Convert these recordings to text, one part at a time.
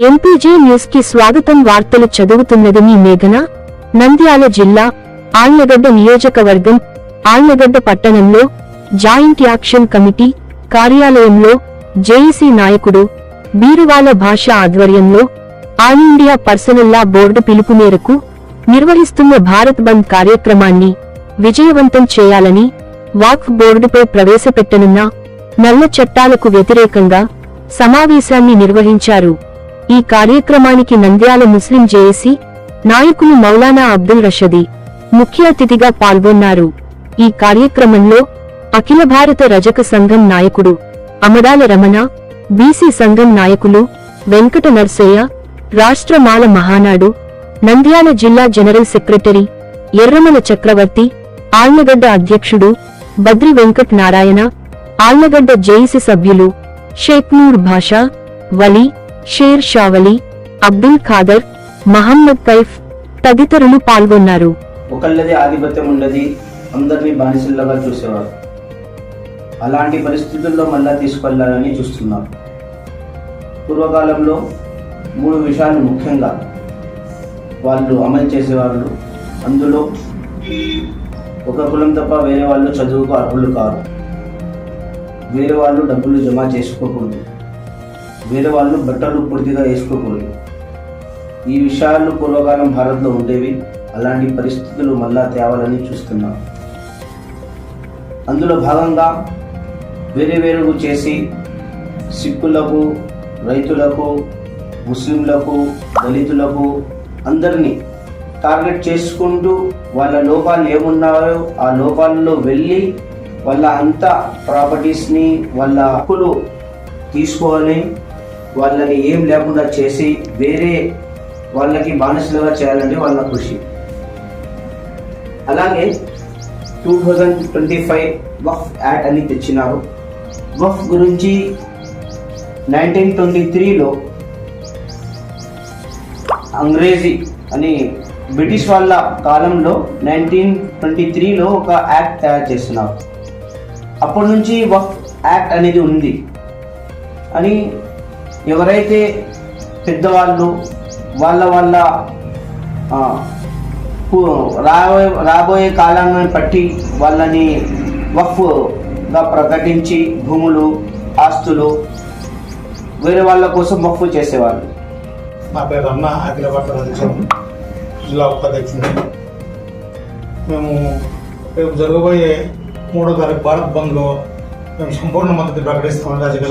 MPG న్యూస్కి స్వాగతం వార్తలు చదువుతున్నది మీ మేఘన. నంద్యాల జిల్లా ఆళ్ళగడ్డ నియోజకవర్గం ఆళ్ళగడ్డ పట్టణంలో జాయింట్ యాక్షన్ కమిటీ కార్యాలయంలో జేఈసీ నాయకుడు బీరువాల భాష ఆధ్వర్యంలో all India personal law board పిలుపు మేరకు నిర్వహిస్తున్న భారత్ బంద్ కార్యక్రమాన్ని విజయవంతం చేయాలని వాక్ బోర్డుపై ప్రవేశపెట్టనున్న నల్ల చట్టాలకు వ్యతిరేకంగా సమావేశాన్ని నిర్వహించారు. ఈ కార్యక్రమానికి నంద్యాల ముస్లిం జేఏసీ నాయకులు మౌలానా అబ్దుల్ రషదీ ముఖ్య అతిథిగా పాల్గొన్నారు. ఈ కార్యక్రమంలో అఖిల భారత రజక సంఘం నాయకుడు అమరాల రమణ బీసీ సంఘం నాయకులు వెంకట నర్సయ్య రాష్ట్రమాల మహానాడు నంద్యాల జిల్లా జనరల్ సెక్రటరీ ఎర్రమల చక్రవర్తి ఆళ్ళగడ్డ అధ్యక్షుడు బద్రి వెంకట్ నారాయణ ఆళ్ళగడ్డ జేఈసీ సభ్యులు షేక్నూర్ భాషా వలీ షేర్ షావలి అబ్దుల్ ఖాదర్ మహమ్మద్ కైఫ్ తదితరులు పాల్గొన్నారు. ఒకళ్ళది ఆధిపత్యం ఉండది అందరినీ బానిసలుగా చూసేవారు. అలాంటి పరిస్థితుల్లో మళ్ళా తీసుకెళ్ళాలని చూస్తున్నారు పూర్వకాలంలో మూడు విషయాలు ముఖ్యంగా వాళ్ళు అమలు చేసేవాళ్ళు అందులో ఒక కులం తప్ప వేరే వాళ్ళు చదువుకు అర్హులు కారు. వేరే వాళ్ళు డబ్బులు జమ చేసుకోకూడదు. వేరే వాళ్ళు బట్టలు పూర్తిగా వేసుకోకూడదు. ఈ విషయాలు పూర్వకాలం భారత్లో ఉండేవి. అలాంటి పరిస్థితులు మళ్ళా తేవాలని చూస్తున్నాం. అందులో భాగంగా వేరే వేరుగు చేసి సిక్కులకు రైతులకు ముస్లింలకు దళితులకు అందరినీ టార్గెట్ చేసుకుంటూ వాళ్ళ లోపాలు ఏమున్నాయో ఆ లోపాలలో వెళ్ళి వాళ్ళ అంత ప్రాపర్టీస్ని వాళ్ళ హక్కులు తీసుకొని వాళ్ళని ఏం లేకుండా చేసి వేరే వాళ్ళకి బానిసలుగా చేయాలని వాళ్ళ కృషి. అలాగే two thousand twenty five Waqf act అని తెచ్చినారు. వఫ్ గురించి నైన్టీన్ ట్వంటీ త్రీలో అంగ్రేజీ అని బ్రిటిష్ వాళ్ళ కాలంలో నైన్టీన్ ట్వంటీ త్రీలో ఒక యాక్ట్ తయారు చేస్తున్నారు. అప్పటి నుంచి వఫ్ యాక్ట్ అనేది ఉంది అని ఎవరైతే పెద్దవాళ్ళు వాళ్ళ వాళ్ళ రాబోయే రాబోయే కాలాన్ని బట్టి వాళ్ళని వఫ్గా ప్రకటించి భూములు ఆస్తులు వేరే వాళ్ళ కోసం వఫ్ చేసేవాళ్ళు. నా పేరు రమణ అఖిల అధ్యక్షుడు జిల్లా ఉపాధ్యక్షుడు మేము రేపు జరగబోయే మూడో తారీఖు భారత్ బంద్లో మేము సంపూర్ణ మద్దతు ప్రకటిస్తామని రాజకీయ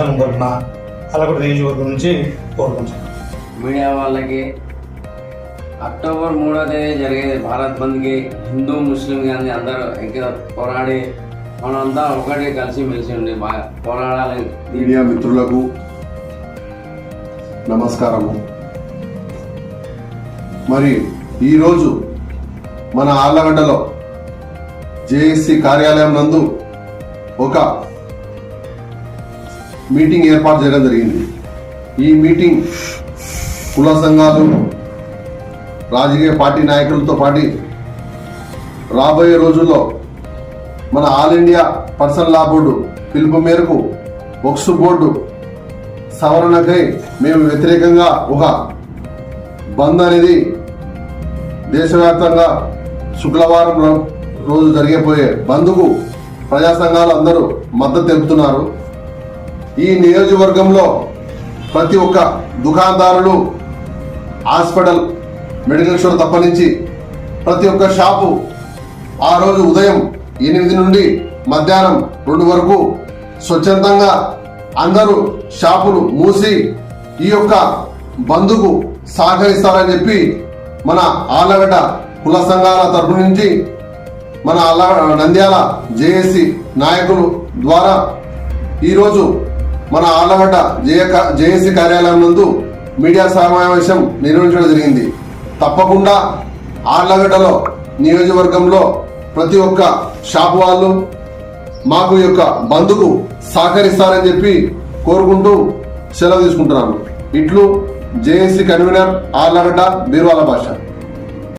అలగొండ నియోజకవర్గం నుంచి కోరుకుంటున్నాం. మీడియా వాళ్ళకి అక్టోబర్ మూడో తేదీ జరిగే భారత్ బంద్కి హిందూ ముస్లిం కానీ అందరూ ఇక్కడ పోరాడి మనంతా ఒకటి కలిసి మెలిసి ఉండి పోరాడాలి. మీడియా మిత్రులకు నమస్కారము. మరి ఈరోజు మన ఆళ్ళగడ్డలో జేఏసీ కార్యాలయం నందు ఒక మీటింగ్ ఏర్పాటు చేయడం జరిగింది. ఈ మీటింగ్ కుల సంఘాలు రాజకీయ పార్టీ నాయకులతో పాటు రాబోయే రోజుల్లో మన all India personal law board పిలుపు మేరకు ఒక్స్ బోర్డు సవరణకై మేము వ్యతిరేకంగా ఒక బంద్ అనేది దేశవ్యాప్తంగా శుక్రవారం రోజు జరిగిపోయే బంద్కు ప్రజా సంఘాలు అందరూ మద్దతు తెలుపుతున్నారు. ఈ నియోజకవర్గంలో ప్రతి ఒక్క దుకాణదారులు హాస్పిటల్ మెడికల్ స్టోర్ తప్పనించి ప్రతి ఒక్క షాపు ఆ రోజు ఉదయం ఎనిమిది నుండి మధ్యాహ్నం రెండు వరకు స్వచ్ఛందంగా అందరూ షాపులు మూసి ఈ యొక్క బంధుకు సహకరిస్తారని చెప్పి మన ఆలగడ్డ కుల సంఘాల తరపు నుంచి మన అల్ల నంద్యాల జేఏసీ నాయకులు ద్వారా ఈరోజు మన ఆలగడ్డ జేఏ జేఏసీ కార్యాలయం నందు మీడియా సమావేశం నిర్వహించడం జరిగింది. తప్పకుండా ఆళ్ళగడ్డలో నియోజకవర్గంలో ప్రతి ఒక్క షాప్ వాళ్ళు మాకు ఈ యొక్క బంధుకు సహకరిస్తారని చెప్పి కోరుకుంటూ సెలవు తీసుకుంటున్నాను ఇట్లు జేఏసీ కన్వీనర్ ఆళ్ళగడ్డ బీర్వాల భాష.